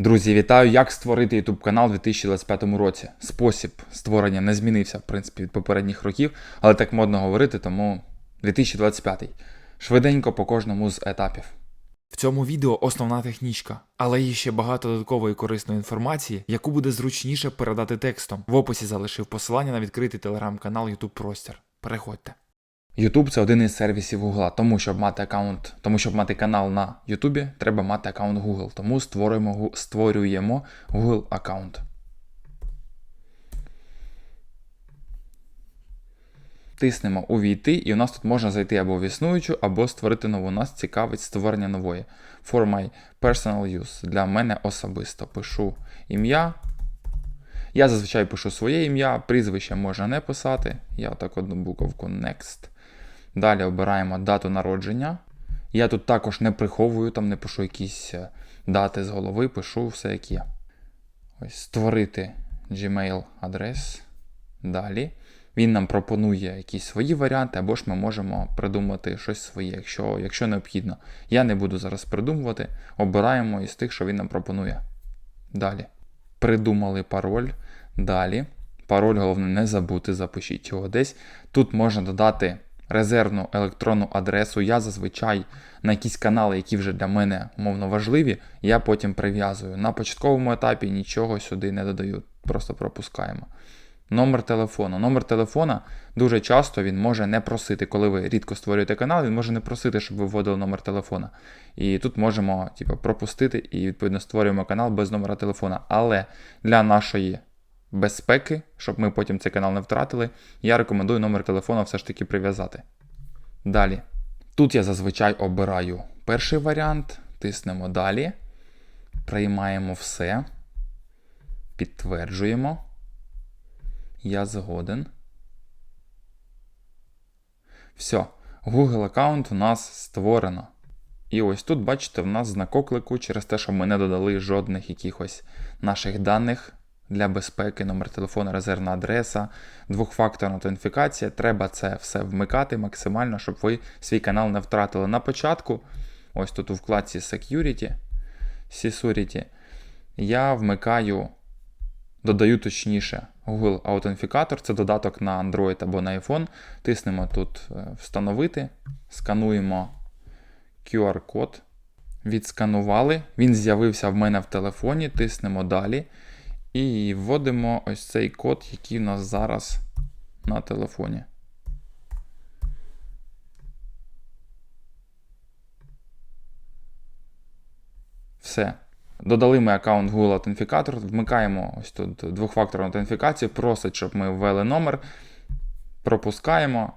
Друзі, вітаю! Як створити YouTube канал у 2025 році? Спосіб створення не змінився, в принципі, від попередніх років, але так модно говорити, тому 2025. Швиденько по кожному з етапів. В цьому відео основна технічка, але є ще багато додаткової корисної інформації, яку буде зручніше передати текстом. В описі залишив посилання на відкритий телеграм-канал YouTube Простір. Переходьте. YouTube це один із сервісів Google, тому щоб мати аккаунт, тому щоб мати канал на YouTube, треба мати аккаунт Google. Тому створюємо, створюємо Google аккаунт. Тиснемо увійти, і у нас тут можна зайти або в існуючу, або створити нову. Нас цікавить створення нової. For my personal use. Для мене особисто пишу ім'я. Я зазвичай пишу своє ім'я, прізвище можна не писати. Я отак одну буковку Next. Далі обираємо дату народження. Я тут також не приховую, там не пишу якісь е, дати з голови, пишу все як є. Ось створити Gmail адрес. Далі. Він нам пропонує якісь свої варіанти, або ж ми можемо придумати щось своє, якщо, якщо необхідно. Я не буду зараз придумувати, обираємо із тих, що він нам пропонує. Далі. Придумали пароль. Далі. Пароль, головне, не забути, запишіть його десь. Тут можна додати резервну електронну адресу. Я зазвичай на якісь канали, які вже для мене умовно важливі, я потім прив'язую. На початковому етапі нічого сюди не додаю, просто пропускаємо. Номер телефону. Номер телефона дуже часто він може не просити, коли ви рідко створюєте канал, він може не просити, щоб ви вводили номер телефона. І тут можемо типу, пропустити і відповідно створюємо канал без номера телефона. Але для нашої безпеки, щоб ми потім цей канал не втратили, я рекомендую номер телефона все ж таки прив'язати. Далі. Тут я зазвичай обираю перший варіант, тиснемо далі, приймаємо все, підтверджуємо. Я згоден. Все, Google аккаунт у нас створено. І ось тут, бачите, в нас знак оклику через те, що ми не додали жодних якихось наших даних для безпеки, номер телефону, резервна адреса, двохфакторна аутентифікація. Треба це все вмикати максимально, щоб ви свій канал не втратили. На початку, ось тут у вкладці Security, Security, я вмикаю, додаю точніше Google Аутентифікатор, це додаток на Android або на iPhone. Тиснемо тут е, Встановити, скануємо QR-код. Відсканували. Він з'явився в мене в телефоні. Тиснемо далі. І вводимо ось цей код, який у нас зараз на телефоні. Все. Додали ми аккаунт Google Аутентифікатор, вмикаємо ось тут двохфакторну аутентифікацію, просить, щоб ми ввели номер, пропускаємо,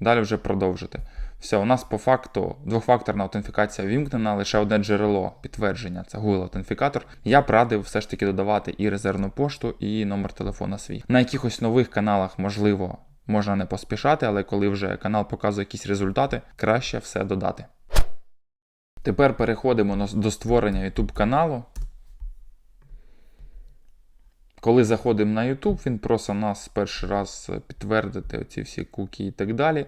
далі вже продовжити. Все, у нас по факту двохфакторна аутентифікація вімкнена, лише одне джерело підтвердження це Google Аутентифікатор. Я б радив все ж таки додавати і резервну пошту, і номер телефона свій. На якихось нових каналах, можливо, можна не поспішати, але коли вже канал показує якісь результати, краще все додати. Тепер переходимо до створення YouTube каналу. Коли заходимо на YouTube, він просить нас перший раз підтвердити оці всі куки і так далі.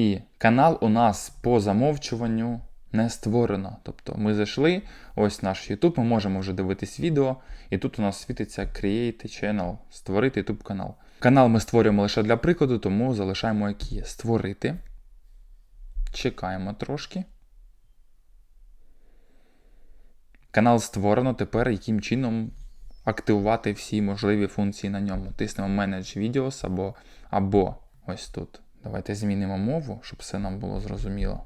І канал у нас по замовчуванню не створено. Тобто ми зайшли, ось наш YouTube, ми можемо вже дивитись відео, і тут у нас світиться Create Channel, створити YouTube канал. Канал ми створюємо лише для прикладу, тому залишаємо як є. Створити. Чекаємо трошки. Канал створено. Тепер яким чином активувати всі можливі функції на ньому. Тиснемо Manage Videos або, або ось тут. Давайте змінимо мову, щоб все нам було зрозуміло.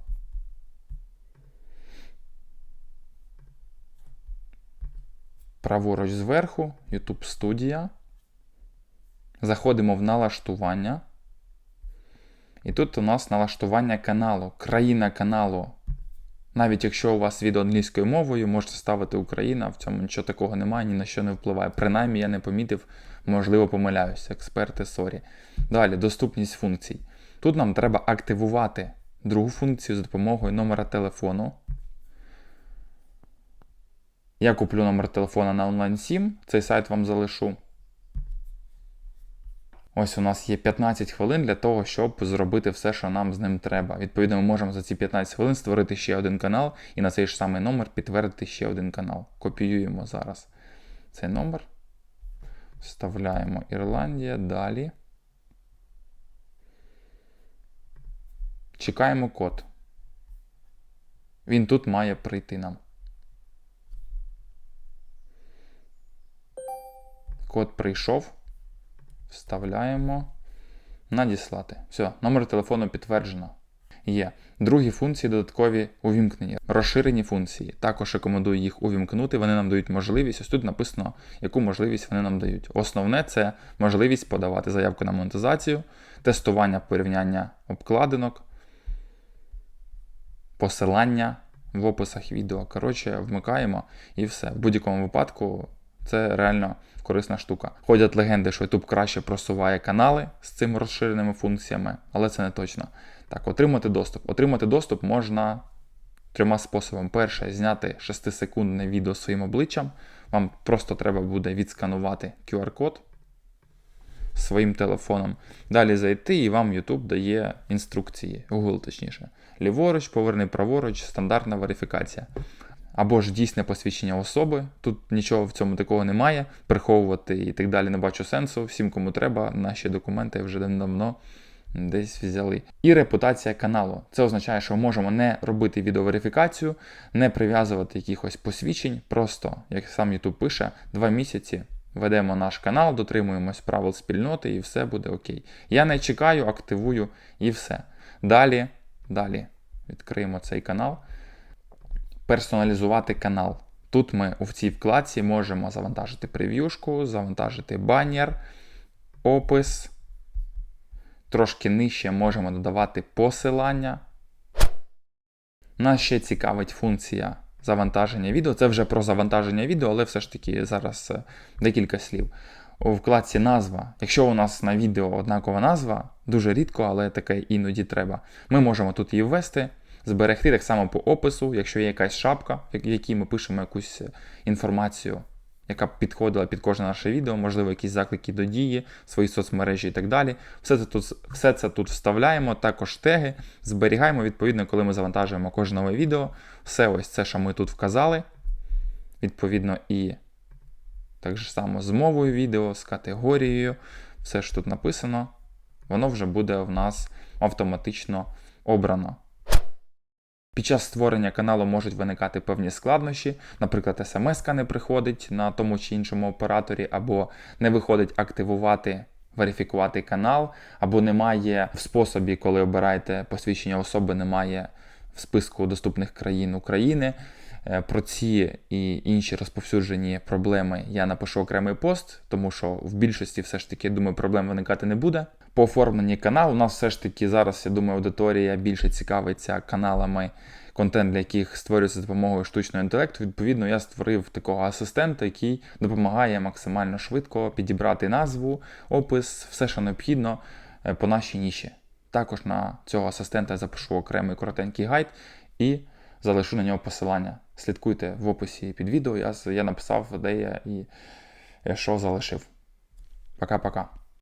Праворуч зверху, YouTube студія. Заходимо в налаштування. І тут у нас налаштування каналу, країна каналу. Навіть якщо у вас відео англійською мовою, можете ставити Україна, в цьому нічого такого немає, ні на що не впливає. Принаймні я не помітив, можливо, помиляюсь. Експерти, сорі. Далі, доступність функцій. Тут нам треба активувати другу функцію за допомогою номера телефону. Я куплю номер телефона на онлайн 7, цей сайт вам залишу. Ось у нас є 15 хвилин для того, щоб зробити все, що нам з ним треба. Відповідно, ми можемо за ці 15 хвилин створити ще один канал і на цей ж самий номер підтвердити ще один канал. Копіюємо зараз цей номер. Вставляємо Ірландія. Далі. Чекаємо код. Він тут має прийти нам. Код прийшов. Вставляємо. Надіслати. Все, номер телефону підтверджено. Є. Другі функції додаткові увімкнені. Розширені функції. Також рекомендую їх увімкнути. Вони нам дають можливість. Ось тут написано, яку можливість вони нам дають. Основне це можливість подавати заявку на монетизацію, тестування порівняння обкладинок, посилання в описах відео. Коротше, вмикаємо і все. В будь-якому випадку це реально корисна штука. Ходять легенди, що YouTube краще просуває канали з цими розширеними функціями, але це не точно. Так, отримати доступ. Отримати доступ можна трьома способами. Перше, зняти 6-секундне відео своїм обличчям. Вам просто треба буде відсканувати QR-код своїм телефоном. Далі зайти, і вам YouTube дає інструкції, Google точніше. Ліворуч, поверни праворуч, стандартна верифікація. Або ж дійсне посвідчення особи. Тут нічого в цьому такого немає. Приховувати і так далі не бачу сенсу. Всім, кому треба, наші документи вже давно десь взяли. І репутація каналу. Це означає, що можемо не робити відеоверифікацію, не прив'язувати якихось посвідчень. Просто, як сам YouTube пише, два місяці ведемо наш канал, дотримуємось правил спільноти і все буде окей. Я не чекаю, активую і все. Далі, далі відкриємо цей канал. Персоналізувати канал. Тут ми у цій вкладці можемо завантажити прев'юшку, завантажити банер, опис. Трошки нижче можемо додавати посилання. Нас ще цікавить функція завантаження відео. Це вже про завантаження відео, але все ж таки зараз е, декілька слів. У вкладці назва. Якщо у нас на відео однакова назва, дуже рідко, але таке іноді треба. Ми можемо тут її ввести, зберегти так само по опису, якщо є якась шапка, в якій ми пишемо якусь е, інформацію, яка б підходила під кожне наше відео, можливо, якісь заклики до дії, свої соцмережі і так далі. Все це тут, все це тут вставляємо, також теги, зберігаємо, відповідно, коли ми завантажуємо кожне нове відео. Все ось це, що ми тут вказали. Відповідно, і так же само з мовою відео, з категорією, все ж тут написано, воно вже буде в нас автоматично обрано. Під час створення каналу можуть виникати певні складнощі, наприклад, смс не приходить на тому чи іншому операторі, або не виходить активувати, верифікувати канал, або немає в способі, коли обираєте посвідчення особи, немає в списку доступних країн України. Е, Про ці і інші розповсюджені проблеми я напишу окремий пост, тому що в більшості все ж таки, думаю, проблем виникати не буде. По оформленні каналу у нас все ж таки зараз, я думаю, аудиторія більше цікавиться каналами, контент для яких створюється за допомогою штучного інтелекту. Відповідно, я створив такого асистента, який допомагає максимально швидко підібрати назву, опис, все, що необхідно е, по нашій ніші. Також на цього асистента я запишу окремий коротенький гайд і залишу на нього посилання. Слідкуйте в описі під відео. Я, я написав, де я і е, що залишив. Пока-пока.